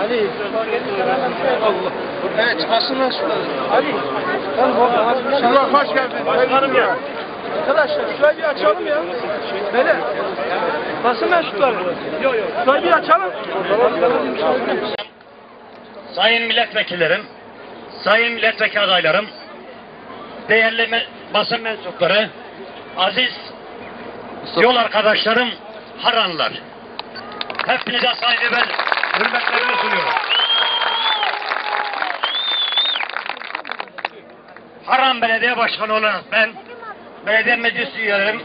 Ali. Allah. Evet çıkarsınlar şurada. Ali. Şuraya hoş geldin. Başkanım ya. Arkadaşlar şurayı bir açalım ya. Beyler. Basın mensupları. Yok yok. Şurayı bir açalım. Sayın milletvekillerim, sayın milletvekili adaylarım, değerli me- basın mensupları, aziz yol arkadaşlarım, Haranlılar. Hepinize saygı ve hürmetlerimi sunuyorum. Haran Belediye Başkanı olarak ben, belediye meclis üyelerim,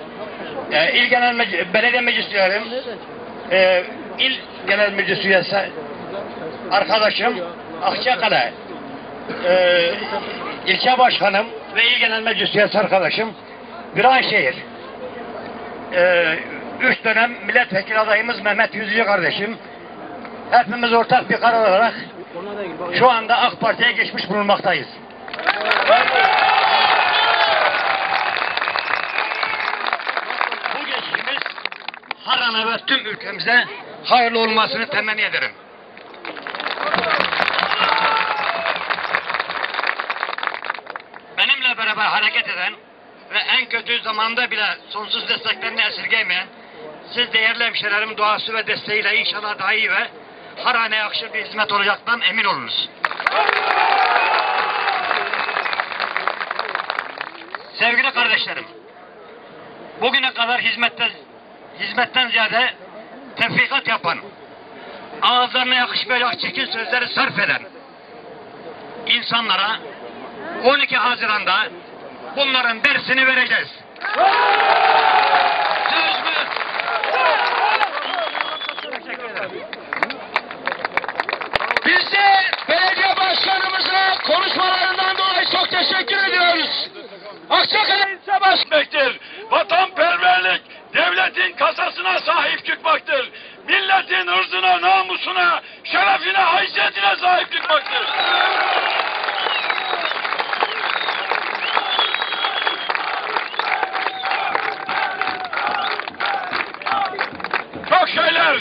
e, il genel meclis, belediye meclis üyelerim, e, il genel meclis üyesi arkadaşım Akçakale e, ilçe başkanım ve il genel meclis üyesi arkadaşım Viranşehir e, üç dönem milletvekili adayımız Mehmet Yüzücü kardeşim hepimiz ortak bir karar olarak şu anda AK Parti'ye geçmiş bulunmaktayız. Bu geçişimiz Haran'a ve tüm ülkemize hayırlı olmasını temenni ederim. benimle beraber hareket eden ve en kötü zamanda bile sonsuz desteklerini esirgemeyen siz değerli hemşehrilerim duası ve desteğiyle inşallah daha iyi ve harane yakışır bir hizmet olacaktan emin olunuz. Sevgili kardeşlerim, bugüne kadar hizmette, hizmetten ziyade tefrikat yapan, ağızlarına yakışmayacak çirkin sözleri sarf eden insanlara 12 Haziran'da bunların dersini vereceğiz. Söz mü? Biz de belediye başkanımıza konuşmalarından dolayı çok teşekkür ediyoruz. Akçakale ilçe etmektir. Vatanperverlik devletin kasasına sahip çıkmaktır. Milletin ırzına, namusuna, şerefine, haysiyetine sahip çıkmaktır. Çok şeyler.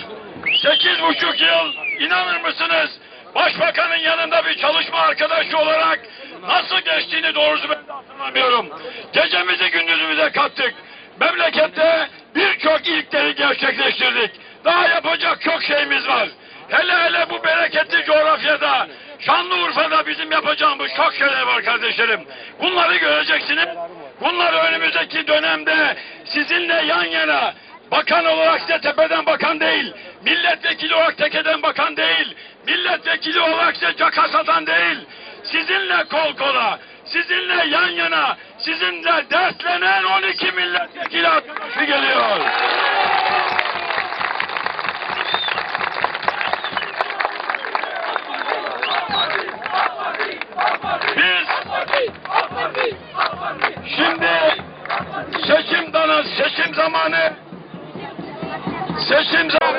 Sekiz buçuk yıl inanır mısınız? Başbakanın yanında bir çalışma arkadaşı olarak nasıl geçtiğini doğrusu ben de hatırlamıyorum. Gecemizi gündüzümüze kattık. Memlekette birçok ilkleri gerçekleştirdik. Daha yapacak çok şeyimiz var. Hele hele bu bereketli coğrafyada Şanlıurfa'da bizim yapacağımız çok şeyler var kardeşlerim. Bunları göreceksiniz. Bunlar önümüzdeki dönemde sizinle yan yana Bakan olarak size tepeden bakan değil, milletvekili olarak tekeden bakan değil, milletvekili olarak size caka satan değil, sizinle kol kola, sizinle yan yana, sizinle dertlenen 12 milletvekili arkadaşı geliyor. Biz şimdi seçim dana seçim zamanı seçim zamanı